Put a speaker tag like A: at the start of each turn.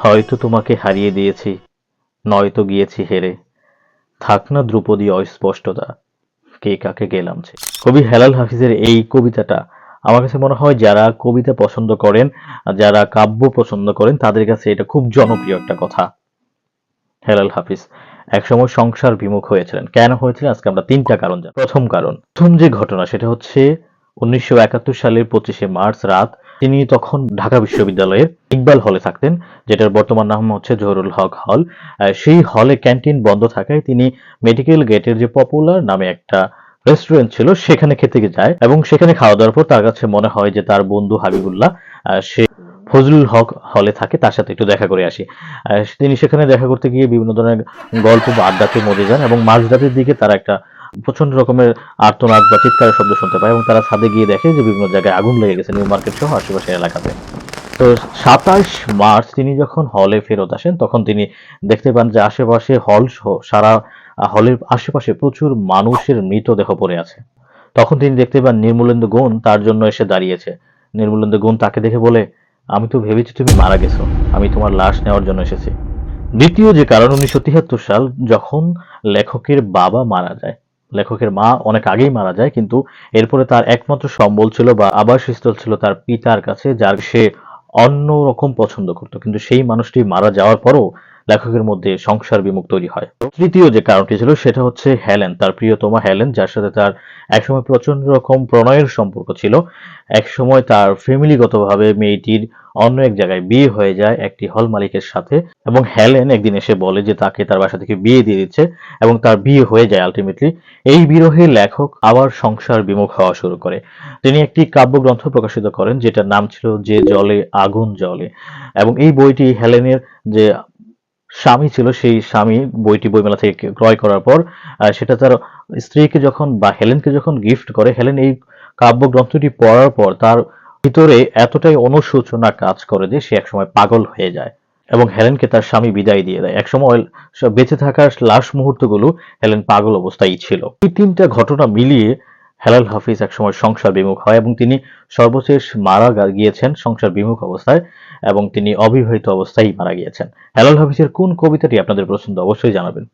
A: হয়তো তোমাকে হারিয়ে দিয়েছি, নয়তো গিয়েছি হেরে। থাক না দ্রুপদী অস্পষ্টতা, কে কাকে গেলাম কবি হেলাল হাফিজের এই কবিতাটা, আমার কাছে মনে হয় যারা কবিতা পছন্দ করেন, যারা কাব্য পছন্দ করেন, তাদের কাছে এটা খুব জনপ্রিয় একটা কথা। হেলাল হাফিজ, একসময় সংসার বিমুখ হয়েছিলেন। কেন হয়েছিলেন? আজকে আমরা তিনটা কারণ জানি প্রথম কারণ, প্রথম যে ঘটনা, সেটা হচ্ছে উনিশশো একাত্তর সালের পঁচিশে মার্চ রাত তিনি তখন ঢাকা বিশ্ববিদ্যালয়ের ইকবাল হলে থাকতেন, যেটার বর্তমান নাম হচ্ছে জহুরুল হক হল। সেই হলে ক্যান্টিন বন্ধ থাকায় তিনি মেডিকেল গেটের যে পপুলার নামে একটা রেস্টুরেন্ট ছিল, সেখানে খেতে যায় এবং সেখানে খাওয়া দাওয়ার পর তার কাছে মনে হয় যে তার বন্ধু হাবিবুল্লাহ সে ফজলুল হক হলে থাকে, তার সাথে একটু দেখা করে আসি। তিনি সেখানে দেখা করতে গিয়ে বিভিন্ন ধরনের গল্প বা আড্ডাতে মজে যান এবং মাঝরাতের দিকে তারা একটা প্রচণ্ড রকমের আর্তনাদ বা চিৎকারের শব্দ শুনতে পায় এবং তারা ছাদে গিয়ে দেখে যে বিভিন্ন জায়গায় আগুন লেগে গেছে নিউ মার্কেট সহ আশেপাশের এলাকাতে। তো সাতাশ মার্চ তিনি যখন হলে ফেরত আসেন, তখন তিনি দেখতে পান যে আশেপাশে হল সহ সারা হলের আশেপাশে প্রচুর মানুষের মৃতদেহ পড়ে আছে। তখন তিনি দেখতে পান নির্মলেন্দু গুণ তার জন্য এসে দাঁড়িয়েছে। নির্মলেন্দু গুণ তাকে দেখে বলে, আমি তো ভেবেছি তুমি মারা গেছো। আমি তোমার লাশ নেওয়ার জন্য এসেছি। দ্বিতীয় যে কারণ উনিশশো তিয়াত্তর সাল যখন লেখকের বাবা মারা যায় লেখকের মা অনেক আগেই মারা যায়, কিন্তু এরপরে তার একমাত্র সম্বল ছিল বা আবাসস্থল ছিল তার পিতার কাছে, যার সে অন্য রকম পছন্দ করত। কিন্তু সেই মানুষটি মারা যাওয়ার পরও লেখকের মধ্যে সংসার বিমুখ তৈরি হয়। তৃতীয় যে কারণটি ছিল, সেটা হচ্ছে হেলেন, তার প্রিয়তমা হেলেন, যার সাথে তার একসময় প্রচণ্ড রকম প্রণয়ের সম্পর্ক ছিল। একসময় তার ফ্যামিলিগতভাবে মেয়েটির অন্য এক জায়গায় বিয়ে হয়ে যায়, একটি হল মালিকের সাথে, এবং হেলেন একদিন এসে বলে যে তাকে তার বাসা থেকে বিয়ে দিয়ে দিচ্ছে, এবং তার বিয়ে হয়ে যায় আলটিমেটলি এই বিরহে লেখক আবার সংসার বিমুখ হওয়া শুরু করে। তিনি একটি কাব্যগ্রন্থ প্রকাশিত করেন, যেটার নাম ছিল যে জলে আগুন জলে এবং এই বইটি হেলেনের যে স্বামী ছিল, সেই স্বামী বইটি বইমেলা থেকে ক্রয় করার পর সেটা তার স্ত্রীকে যখন বা হেলেনকে যখন গিফট করে, হেলেন এই কাব্যগ্রন্থটি পড়ার পর তার ভিতরে এতটাই অনুশোচনা কাজ করে যে সে একসময় পাগল হয়ে যায় এবং হেলেনকে তার স্বামী বিদায় দিয়ে দেয়। একসময় বেঁচে থাকার লাশ মুহূর্তগুলো হেলেন পাগল অবস্থায় ছিল। এই তিনটা ঘটনা মিলিয়ে হেলাল হাফিজ একসময় সংসার বিমুখ হয় এবং তিনি সর্বশেষ মারা গিয়েছেন সংসার বিমুখ অবস্থায় এবং তিনি অবিবাহিত অবস্থায় মারা গিয়েছেন। হেলাল হাফিজের কোন কবিতাটি আপনাদের পছন্দ অবশ্যই জানাবেন।